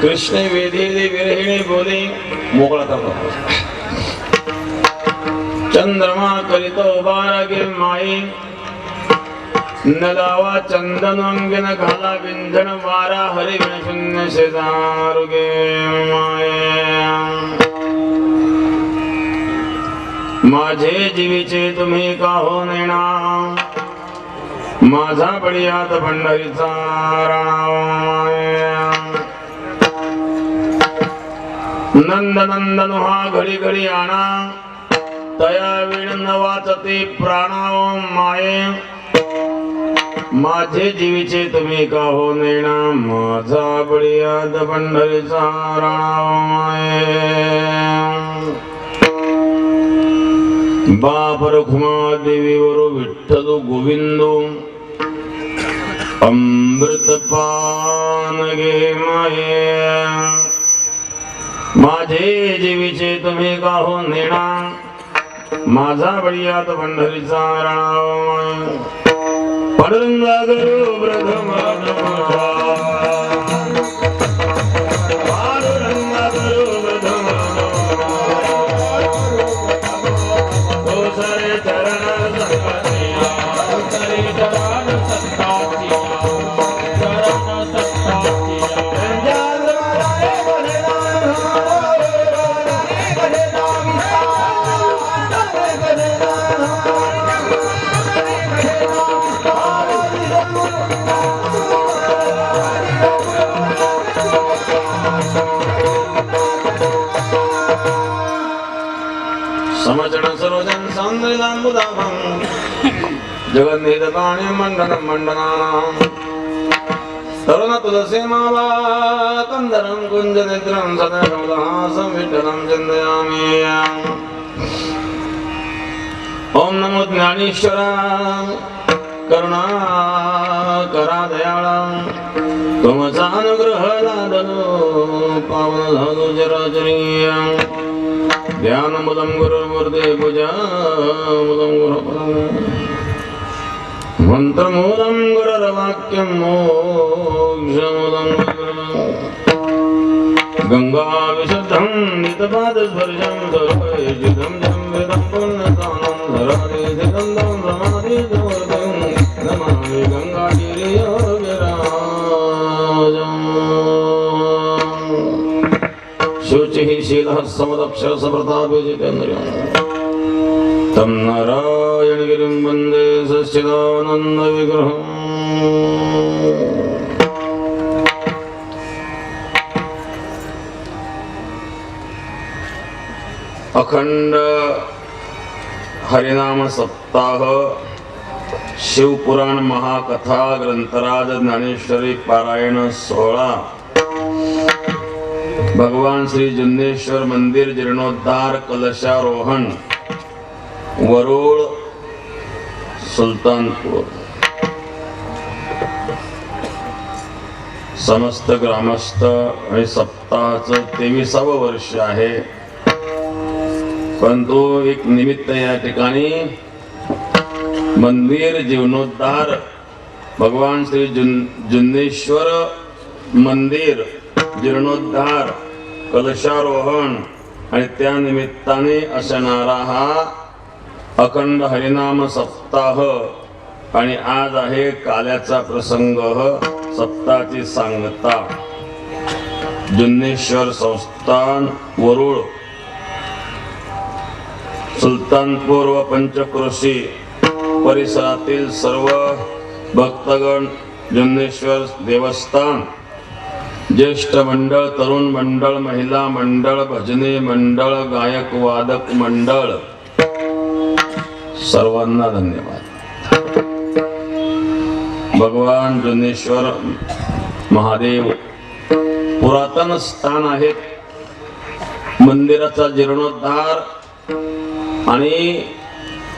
कृष्ण वेदिले विरहिणी बोले मोकळा करतो चंद्रमा करीतो बारागे माये नलावा चंदन अंगन घाला विंधन वारा हरि शून्य माझे जीवीचे तुम्ही का हो नेणा माझा बळीयात पंढरीचा राणा नंद नंदन हा घडी घडी आणा तया विण न वाचते प्राणाव माये। माझे जीवीचे तुम्ही का हो नेणा? माझा बळीयात पंढरीचा राणाव माये। बाप रखुमा देवीवर विठ्ठल गोविंद। अमृत पान गे माये। माझे जीवीचे तुम्ही काहून हो नेणा? माझा बळीयात पंढरीचा राणा परंदा गुरु प्रथम జగన్నిదాముదామం జగన్నిధపాణి మండనం మండనానాం తరుణ తులసీమావాకందరం కుంజనిద్రం సదనోదహాసం విఠలం చిందయామి. ఓం నమో జ్ఞానేశ్వరాం. కరుణాకరాదయాళం తుమసానుగ్రహదాదను పావనధను జరాచరీయం. ధ్యానములం గురుమూర్తి పూజాములం గురు మంత్రమూలం గురవాక్యం మోక్షములం గంగా విశుద్ధం నితపాదస్పర్శం సర్వేషితం జం విదం పుణ్యతానం ధరాది జగందం రమాది నమామి గంగాగిరియో शुचिः शीलः समदक्षरसप्रतापे जितेन्द्रियम् तं नारायणगिरिं वन्दे सच्चिदानन्दविग्रहम् अखंड हरिनाम सप्ताह शिवपुराण महाकथा ग्रंथराज ज्ञानेश्वरी पारायण सोहळा भगवान श्री जुन्नेश्वर मंदिर जीर्णोद्धार कलशारोहण वरुळ सुलतानपूर. समस्त ग्रामस्थ आणि सप्ताहाचं तेविसावं वर्ष आहे. परंतु एक निमित्त या ठिकाणी मंदिर जीर्णोद्धार भगवान श्री जुन जुन्नेश्वर मंदिर जीर्णोद्धार कलशारोहण. आणि त्या निमित्ताने असणारा हा अखंड हरिनाम सप्ताह आणि आज आहे काल्याचा प्रसंग सप्ताची सांगता. जुन्नेश्वर संस्थान वरुळ. सुलतानपूर व पंचक्रोशी परिसरातील सर्व भक्तगण जुन्नेश्वर देवस्थान. ज्येष्ठ मंडळ तरुण मंडळ महिला मंडळ भजने मंडळ गायक वादक मंडळ. सर्वांना धन्यवाद. भगवान जुनेश्वर महादेव पुरातन स्थान आहेत. मंदिराचा जीर्णोद्धार आणि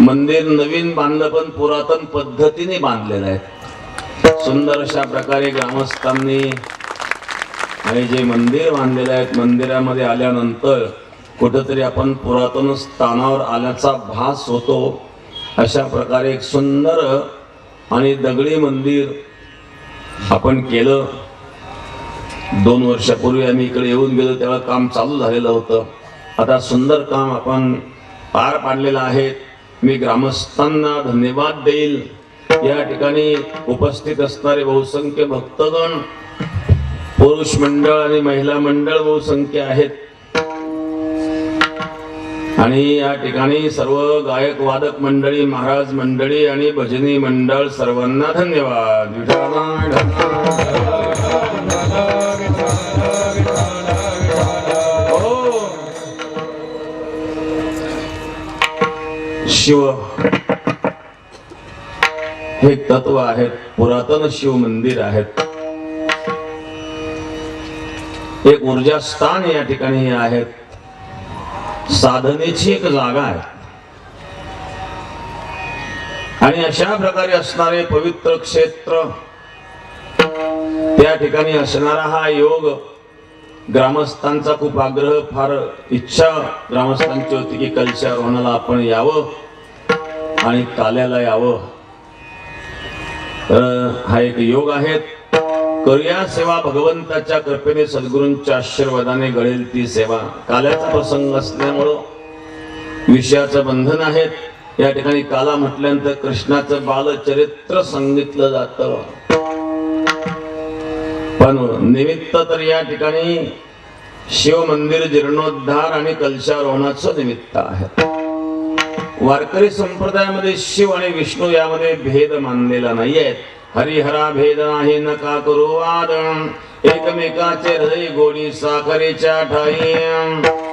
मंदिर नवीन बांधलं पण पुरातन पद्धतीने बांधलेलं आहे. सुंदर अशा प्रकारे ग्रामस्थांनी आणि जे मंदिर बांधलेले आहेत मंदिरामध्ये आल्यानंतर कुठंतरी आपण पुरातन स्थानावर आल्याचा भास होतो. अशा प्रकारे एक सुंदर आणि दगडी मंदिर आपण केलं. दोन वर्षापूर्वी आम्ही इकडे येऊन गेलो तेव्हा काम चालू झालेलं होतं. आता सुंदर काम आपण पार पाडलेलं आहे. मी ग्रामस्थांना धन्यवाद देईल. या ठिकाणी उपस्थित असणारे बहुसंख्य भक्तगण पुरुष मंडळ आणि महिला मंडळ बहुसंख्य आहेत. आणि या ठिकाणी सर्व गायक वादक मंडळी महाराज मंडळी आणि भजनी मंडळ सर्वांना धन्यवाद. हो. शिव. हे तत्व आहेत पुरातन शिव मंदिर आहेत. एक ऊर्जा स्थान या ठिकाणी हे आहेत. साधनेची एक जागा आहे. आणि अशा प्रकारे असणारे पवित्र क्षेत्र त्या ठिकाणी असणारा हा योग ग्रामस्थांचा खूप आग्रह फार इच्छा ग्रामस्थांची होती की कलशा रोहणाला आपण यावं आणि काल्याला यावं. हा एक योग आहे करूया सेवा भगवंताच्या कृपेने सद्गुरूंच्या आशीर्वादाने घडेल ती सेवा. काल्याचा प्रसंग असल्यामुळं विषयाचं बंधन आहेत. या ठिकाणी काला म्हटल्यानंतर कृष्णाचं बालचरित्र सांगितलं जात. पण निमित्त तर या ठिकाणी शिव मंदिर जीर्णोद्धार आणि कलशारोहणाचं निमित्त आहे. वारकरी संप्रदायामध्ये शिव आणि विष्णू यामध्ये भेद मानलेला नाहीये हरिहरा भेद नाही नका करू वाद एकमेकाचे हृदय गोडी साखरेच्या ठाई.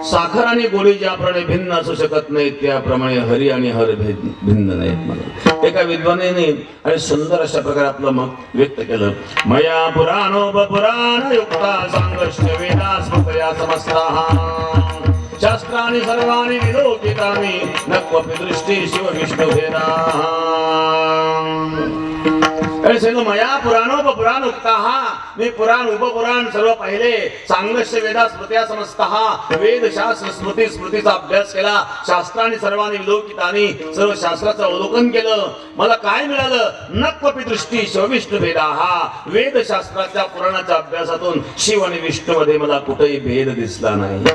साखर आणि गोडी ज्याप्रमाणे भिन्न असू शकत नाही त्याप्रमाणे हरी आणि हर भेद भिन्न नाहीत मला एका विद्वानाने आणि सुंदर अशा प्रकारे आपलं मत व्यक्त केलं. मया पुराणोपपुराण युक्ता संघर्ष वेदा स्मृतया समस्ता. शास्त्राणि सर्वाणि विलोकितानी न क्वपि दृष्टी शिव विष्णु आणि सांग मया पुराणोपपुराण उक्ता. मी पुराण उपपुराण सर्व पाहिले. सांगस्य वेदा स्मृत्या समजता वेद शास्त्र स्मृती स्मृतीचा अभ्यास केला. शास्त्राने सर्वांनी विलोकितानी सर्व शास्त्राचं अवलोकन केलं. मला काय मिळालं? न क्वपि दृष्टी शिवविष्णू भेदा. हा वेद शास्त्राच्या पुराणाच्या अभ्यासातून शिव आणि विष्णू मध्ये मला कुठेही भेद दिसला नाही.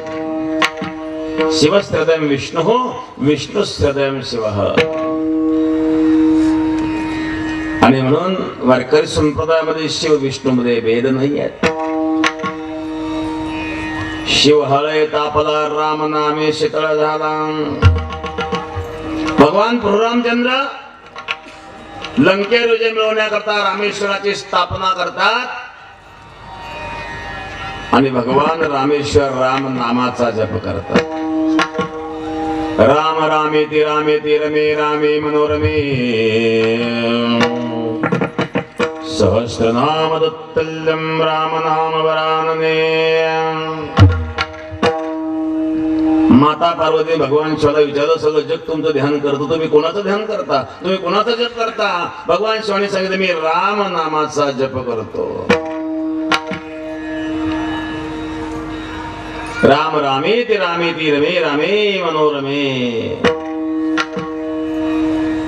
शिवस्त्रदयम विष्णु विष्णुस्त्रदयम शिव. आणि म्हणून वारकरी संप्रदायामध्ये शिव विष्णूमध्ये भेद नाही आहेत शिव हळय तापला राम नामे शीतळ झाला. भगवान प्रभुरामचंद्र लंके रुजे मिळवण्याकरता रामेश्वराची स्थापना करतात. आणि भगवान रामेश्वर राम नामाचा जप करतात. राम रामेति रामेति रमे रामे मनोरमे। सहस्रनाम दत्तल्यं राम माता पार्वती भगवान शिवाला विचारलं सगळं जग तुमचं ध्यान करतो. तुम्ही कोणाचं ध्यान करता? तुम्ही कोणाचं जप करता? भगवान शिवाने सांगितलं मी राम नामाचा जप करतो. राम रामेति रामेति रमे रामे मनोरमे।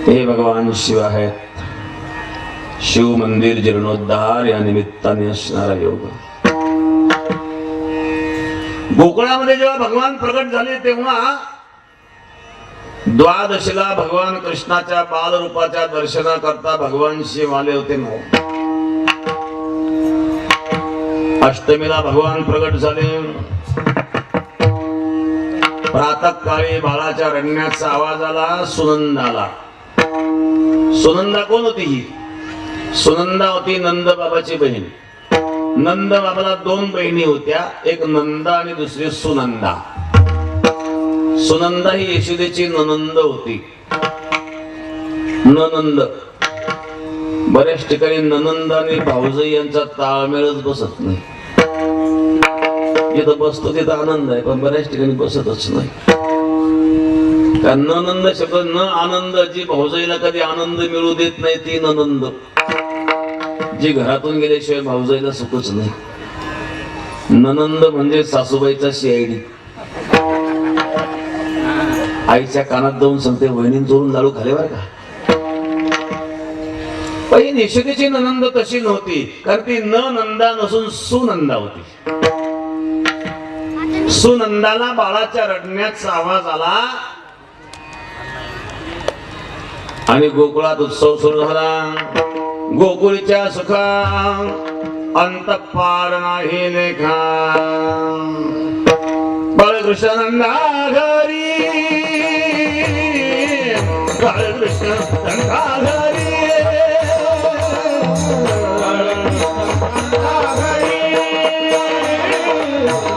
हे भगवान शिव आहेत शिव मंदिर जीर्णोद्धार या निमित्ताने असणारा योग. गोकुळामध्ये जेव्हा भगवान प्रगट झाले तेव्हा द्वादशीला भगवान कृष्णाच्या बालरूपाच्या दर्शनाकरता भगवान शिव आले होते ना अष्टमीला भगवान प्रगट झाले. प्रातःकाळी बाळाच्या रडण्याचा आवाज आला सुनंदाला सुनंदा कोण होती ही? सुनंदा होती नंद बाबाची बहीण. नंद बाबाला दोन बहिणी होत्या एक नंदा आणि दुसरी सुनंदा. सुनंदा ही यशोदेची ननंद होती. ननंद. बऱ्याच ठिकाणी ननंद आणि भाऊजाई यांचा ताळमेळच बसत नाही. जिथं बसतो तिथं आनंद आहे पण बऱ्याच ठिकाणी बसतच नाही. कारण ननंद शब्द न आनंद जी भाऊजाईला कधी आनंद मिळू देत नाही ती ननंद. जी घरातून गेल्याशिवाय भाऊजाईला सुखच नाही. ननंद म्हणजे सासूबाईचा शिआयडी आईच्या कानात जाऊन सांगते वहिनी चोरून लाडू खाले बर का? पण ही निषेधीची ननंद तशी नव्हती कारण ती न नंदा नसून सुनंदा होती. सुनंदाला बाळाच्या रडण्याचा आवाज आला. आणि गोकुळात उत्सव सुरू झाला. गोकुळीच्या सुखा अंत पार नाही लेखा. बाळकृष्णनंदा घरी. बाळकृष्ण नंदा घरी.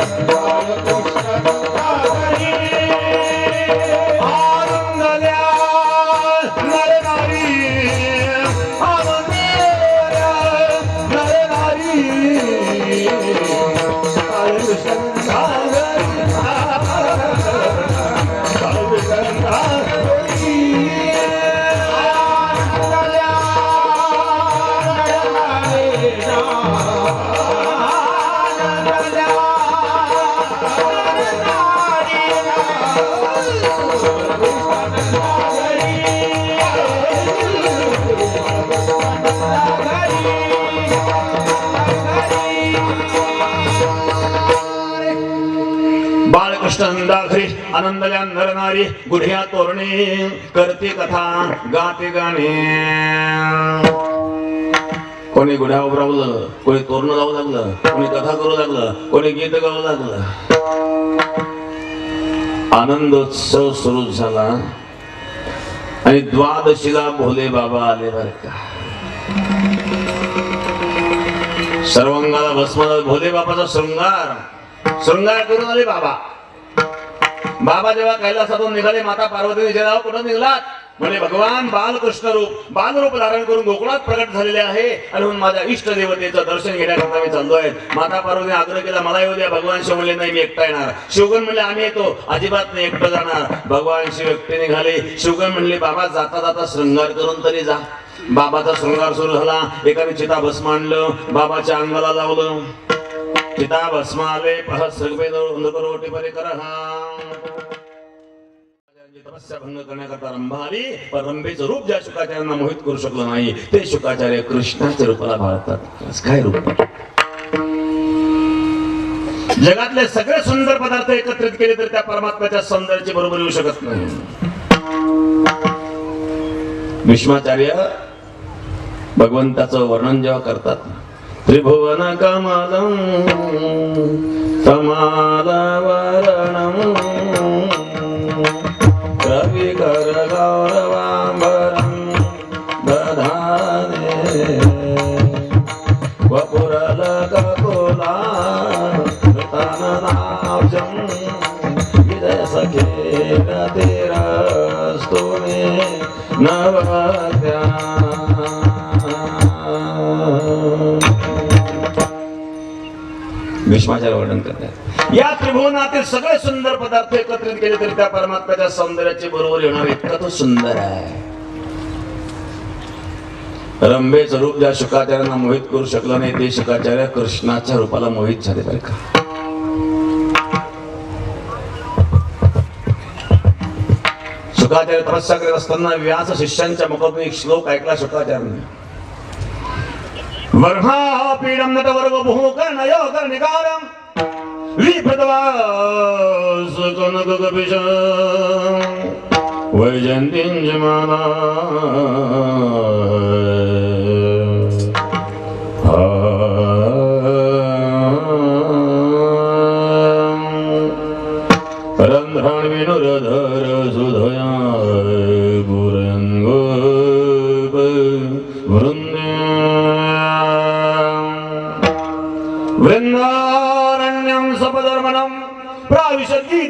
आनंदल्या बाळकृष्ण आनंदल्या नरनारी गुढ्या तोरणे करते कथा गाते गाणे। कोणी गुढ्या उभरावलं कोणी तोरण लावू लागलं कोणी कथा करू लागलं कोणी गीत गाऊ लागलं। आनंदोत्सव सुरू झाला। आणि द्वादशीला भोले बाबा आले बर का। सर्वांगाला भस्म भोले बाबाचा शृंगार। शृंगार करून आले बाबा। बाबा जेव्हा कैलासातून निघाले माता पार्वती जेव्हा कुठं निघलात? म्हणजे भगवान बालकृष्ण रूप बालरूप धारण करून गोकुळात प्रकट झालेले आहे. आणि म्हणून माझ्या इष्ट देवतेचं दर्शन घेण्याकरता मी चाललो आहे माता पार्वतीने आग्रह केला मला येऊ द्या भगवान शिव म्हणले नाही मी एकटा येणार. शिवगण म्हणले आम्ही येतो. अजिबात नाही एकटं जाणार. भगवान शिव एकटे निघाले. शिवगण म्हणले बाबा जाता जाता शृंगार करून तरी जा. बाबाचा श्रृंगार सुरू झाला. एकाने चिता भस्म आणलं बाबाच्या अंगाला लावलं. पिता भस्म आले पह सगळे करोटी परे तपस्या भंग करण्याकरता रंभा आली पण रंभेचं रूप ज्या शुकाचार्यांना मोहित करू शकलो नाही ते शुकाचार्य कृष्णाच्या रूपाला भाळतात काय रूप? जगातले सगळे सुंदर पदार्थ एकत्रित केले तर त्या परमात्म्याच्या सौंदर्याची बरोबर येऊ शकत नाही. भीष्माचार्य भगवंताचं वर्णन जेव्हा करतात త్రిభువన కమలం సమాదవరణం రవికరగౌరవాంబరం దధానే వపురలకకులాతనాబ్జం విదయ సఖేర తిరస్తు మే నవద్యా भीष्माचार्य वर्णन करतात. या त्रिभुवनातील सगळे सुंदर पदार्थ एकत्रित केले तरी त्या परमात्म्याच्या सौंदर्याचे बरोबर येणार इतका तो सुंदर आहे. रंभेच रूप ज्या शुकाचार्यांना मोहित करू शकलं नाही ते शुकाचार्य कृष्णाच्या रूपाला मोहित झाले बरं का. शुकाचार्य तपस्या करत असताना व्यास शिष्यांच्या मुखातून एक श्लोक ऐकला शुकाचार्याने. वर्हा पीडम नट वर्ग भूम कर्ण यो कर्णिकारम विप्रतवास कनक कपिश वैजंतींजमाना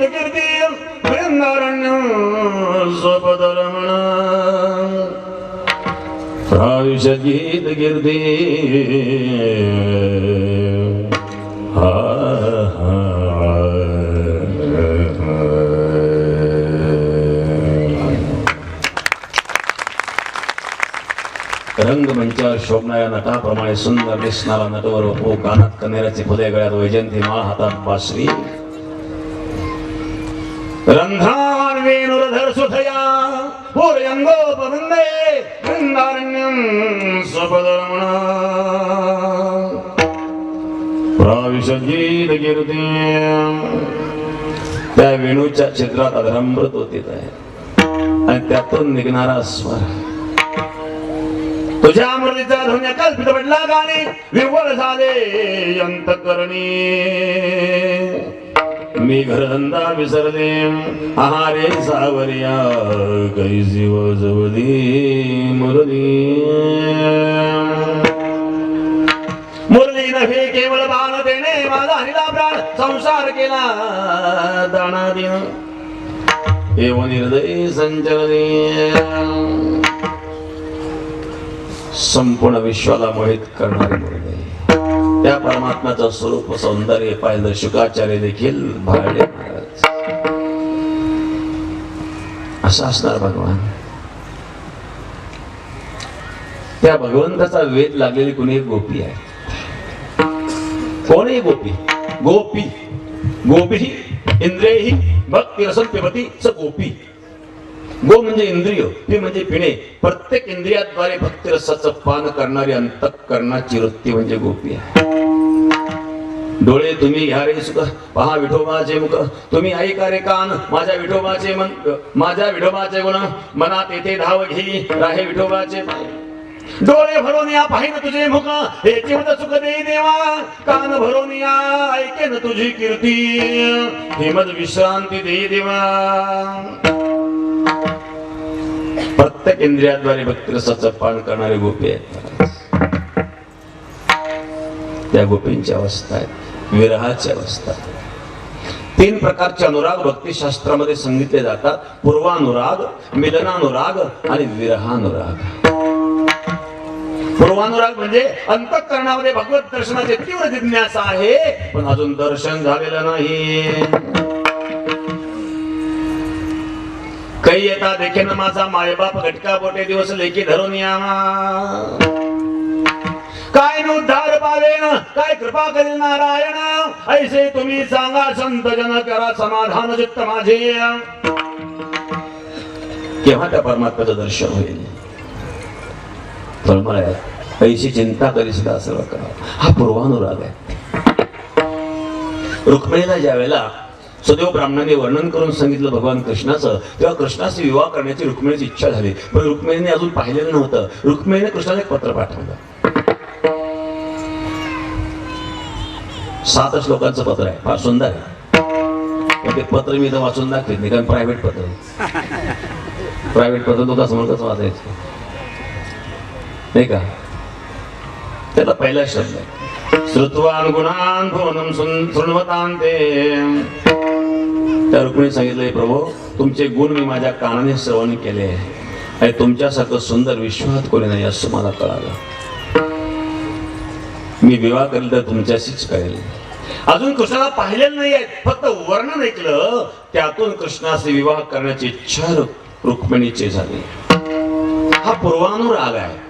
प्राविशद्गीत कीर्ति वृंदारण्यं सपधर्मणं प्राविशद्गीत कीर्ति हा रंगमंचावर शोभणाऱ्या नटाप्रमाणे सुंदर दिसणारा नटवर हो कानात कनेराची फुले गळ्यात वैजंती मा हातात बासरी रंधान वेणुरधर सुधया पूरयङ्गोपवन्दे वृन्दारण्यं स्वपदरमणा। प्राविशगीतकीर्ती त्या वेणूच्या चित्रात अधरमृत होती आणि त्यातून निघणारा स्वर. तुझ्या अमृतीचा धुन्य कल्पित पडला गाणे विवळ झाले अंतकरणी मी घरंदा विसरले. आहारे सावरिया कैसी वजवली मुरली. मुरली नव्हे केवळ बाण देणे माझा हरिला प्राण. संसार केला दाणा दिन एव निर्दयी संचरणे संपूर्ण विश्वाला मोहित करणारी मुरली. त्या परमात्म्याचं स्वरूप सौंदर्य पाहिलं शुकाचार्य देखील भाळले असं असणार भगवान. त्या भगवंताचा वेद लागलेली कुणी? एक गोपी आहे. कोण आहे गोपी? गोपी. गोपी ही इंद्रिय ही भक्ती असंत्यपती स गोपी. गो म्हणजे इंद्रिय पी म्हणजे पिणे. प्रत्येक इंद्रियाद्वारे भक्ती रसाचं पान करणारी अंतकरणाची वृत्ती म्हणजे गोपी आहे. डोळे तुम्ही घ्या रे सुख पहा विठोबाचे मुख. तुम्ही ऐका रे कान माझ्या विठोबाचे मन माझ्या विठोबाचे गुण. मनात येथे धाव घेई राहे विठोबाचे डोळे भरून या पाहिन तुझे मुख. हे चिवत सुख दे देवा. कान भरून या ऐकेन तुझी कीर्ती. हिमद विश्रांती दे देवा. प्रत्येक इंद्रियाद्वारे भक्तिरसाचं पान करणारे गोपी आहेत. त्या गोपींची अवस्था आहेत. विरहाची अवस्था तीन प्रकारचे अनुराग भक्तिशास्त्रामध्ये सांगितले जातात. पूर्वानुराग मिलनानुराग आणि विरहानुराग. पूर्वानुराग म्हणजे अंतकरणामध्ये भगवत दर्शनाचे तीव्र जिज्ञासा आहे पण अजून दर्शन झालेलं नाही. काही येता ना माझा मायबाप घटका बोटे दिवस लेखी धरून या. काय उद्धार पावेन काय कृपा करील नारायण? ऐसे तुम्ही सांगा संत जन करा समाधान चित्त माझे. केव्हा त्या परमात्म्याचं दर्शन होईल? तळमळ आहे. ऐशी चिंता करीस का सर्व करा हा पूर्वानुराग आहे. रुक्मिणीला ज्या वेळेला सदैव ब्राह्मणाने वर्णन करून सांगितलं भगवान कृष्णाचं. तेव्हा कृष्णाशी विवाह करण्याची रुक्मिणीची इच्छा झाली. पण रुक्मिणीने अजून पाहिलेलं नव्हतं. रुक्मिणीने कृष्णाला एक पत्र पाठवलं. सात श्लोकांचं पत्र आहे. फार सुंदर आहे. ते पत्र मी इथं वाचून दाखवेन. कारण प्रायव्हेट पत्र. प्रायव्हेट पत्र तो समोर कसं वाचायचं. नाही का? त्याला पहिला शब्द आहे. श्रुत्वान गुणान भुवनम सुन- शृण्वतान ते त्या रुक्मिणी सांगितलंय प्रभू तुमचे गुण मी माझ्या कानाने श्रवण केले आणि तुमच्यासारखं सुंदर विश्वात कोणी नाही असं मला कळालं. मी विवाह करेल तर तुमच्याशीच करेल. अजून कृष्णाला पाहिलेलं नाही फक्त वर्णन ऐकलं. त्यातून कृष्णाशी विवाह करण्याची इच्छा रुक्मिणीची झाली. हा पूर्वानुराग आहे.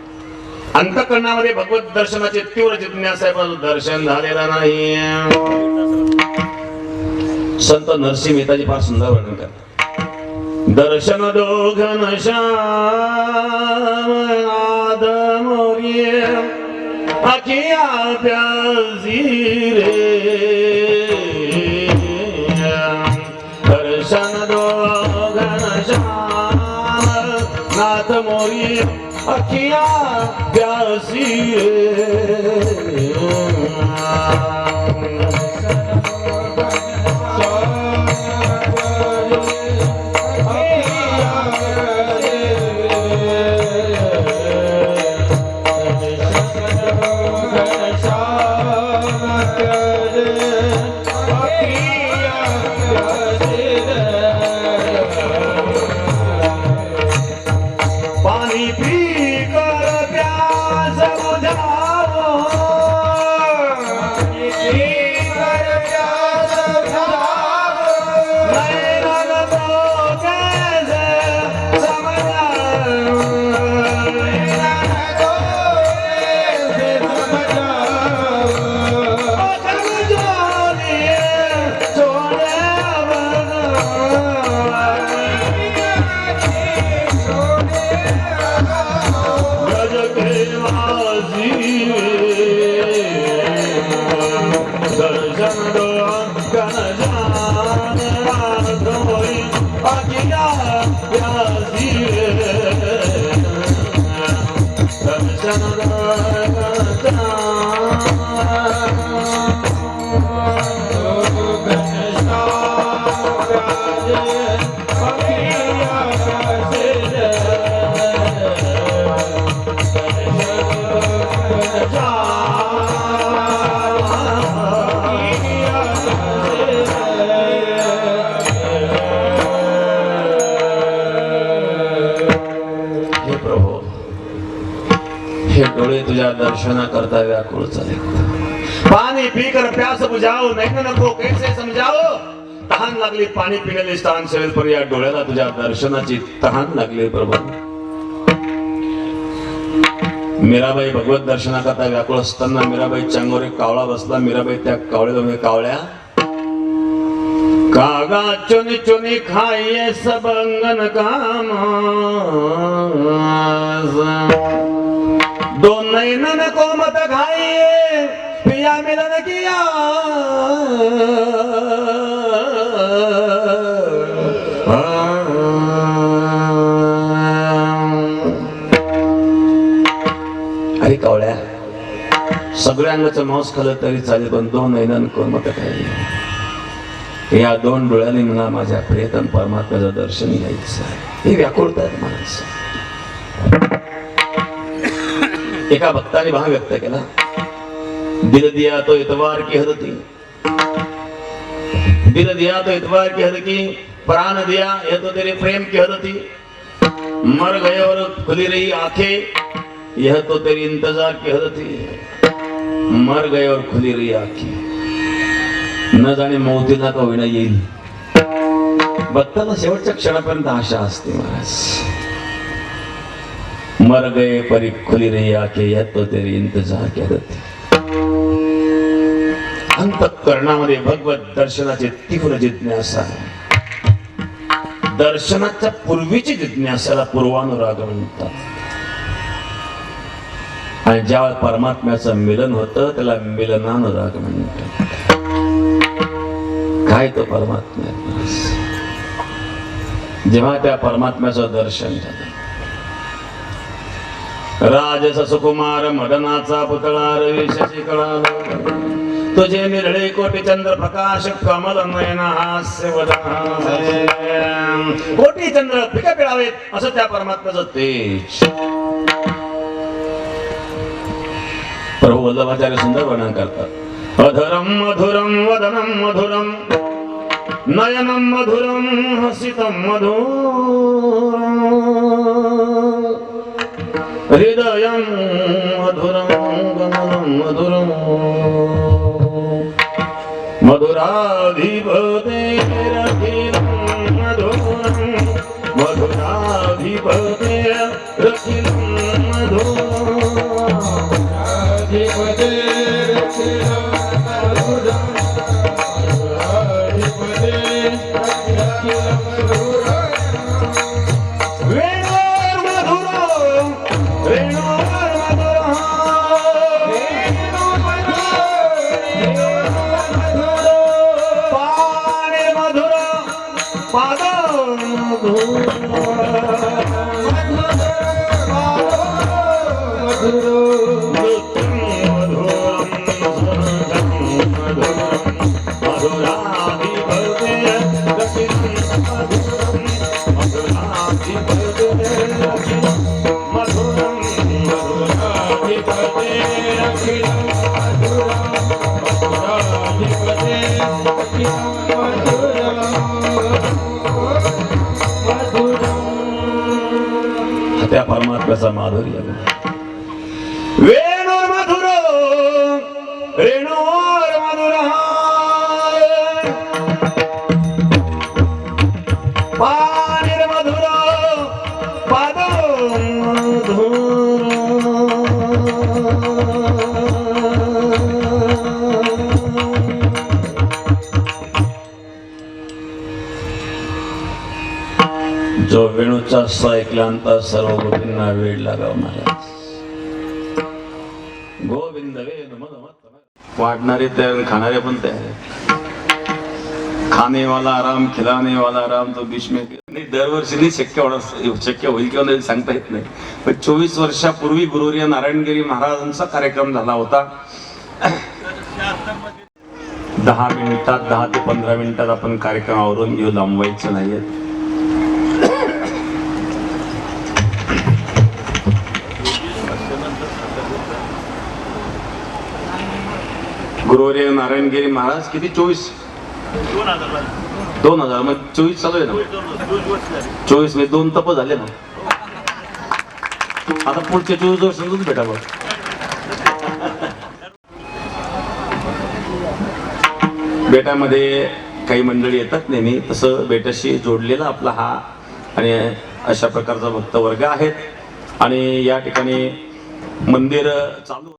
अंतकरणामध्ये भगवत दर्शनाचे तीव्र जिज्ञासा दर्शन झालेलं नाही संत नरसिंह मेहताजी फार सुंदर वर्णन करतात दर्शन दोघन श्यामनाद मोर्ये अखिया प्यासी रे दर्शन दोघन श्याम नाथ मोरी अखिया प्यासी दर्शन डोळे तुझ्या दर्शनाकरता व्याकुळ झाले पाणी पीकर प्यास बुझाओ नाही नको कैसे समजाओ तहान लागली पाणी पिण्याले स्थान सेवेल पण या डोळ्याला तुझ्या दर्शनाची तहान लागली प्रभू. मीराबाई भगवत दर्शनाकरता व्याकुळ असताना मीराबाई चांगोर एक कावळा बसला. मीराबाई त्या कावळ्याला म्हणे, कावळ्या कागा चुनी चुनी खाये सबंगन काम दोन नैनन को मत खाइए पिया मिलन किया. अरे कावळ्या सगळ्या मांस खाल्लं तरी चालेल पण दोन नैनन कोण मत खाइए या दोन डोळ्यांनी मला माझ्या प्रियतम परमात्म्याचं दर्शन घ्यायचं आहे. हे व्याकुळता माणसं. एका भक्ताने भाव व्यक्त केला. दिल दिया तो इतवार की हद थी दिल दिया तो इतवार की हद की प्राण दिया ये तो तेरे प्रेम की हद थी. मर गए और खुली रही आंखें यह तो तेरी इंतजार की हद थी. मर गए और खुली रही आंखें. न जाणे मौतीला का होईना येईल. भक्ताला शेवटच्या क्षणापर्यंत आशा असते महाराज. मर गए परी खुली रही आके यह तो तेरे इंतजार करत अंतकरणामध्ये भगवत दर्शनाची तीव्र जिज्ञासा दर्शनाच्या पूर्वीची जिज्ञासाला पूर्वानुराग म्हणतात। आणि ज्या परमात्म्याचं मिलन होतं त्याला मिलनानुराग म्हणतात। काय तो परमात्मा जेव्हा त्या परमात्म्याचं दर्शन झालं राजस सुकुमार मदनाचा पुतळा रवी शशी तुझे निरळे कोटी चंद्र प्रकाश कमल नयन हास्य कोटी चंद्र पिका पिळावेत असं त्या परमात्म्याचं तेज प्रभू वल्लभाचार्य सुंदर वर्णन करतात. अधरम मधुरम वदनम मधुरम नयनम मधुरम हसितम मधुरम हृदयं मधुरं गमनं मधुरं मधुराधिपतेरखिलं मधुरं मधुराधिपतेरखिलं मधुरम् वेणोर परमात्म्याचा माधुर्य जो ऐकल्यानंतर सर्व गोष्टींना वेळ लागाव गोविंद वे वाढणारे तयार खाणारे पण तयार खाने वाला आराम खिलाने वाला आराम तो बीच में नाही दरवर्षी नाही शक्य होणार शक्य होईल किंवा नाही सांगता येत नाही. पण चोवीस वर्षापूर्वी गुरुवर्य नारायणगिरी महाराजांचा कार्यक्रम झाला होता. दहा मिनिटात दहा ते पंधरा मिनिटात आपण कार्यक्रमावरून घेऊ लांबवायचं नाहीये. गुरुवर्य नारायणगिरी महाराज किती? चोवीस. दोन हजार मग चोवीस चालू आहे ना? चोवीस म्हणजे दोन तप झाले ना आता पुढच्या चोवीस वर्ष समजून भेटा बघ. बेटामध्ये काही मंडळी येतात नेहमी तसं बेटाशी जोडलेला आपला हा आणि अशा प्रकारचा भक्त वर्ग आहेत. आणि या ठिकाणी मंदिर चालू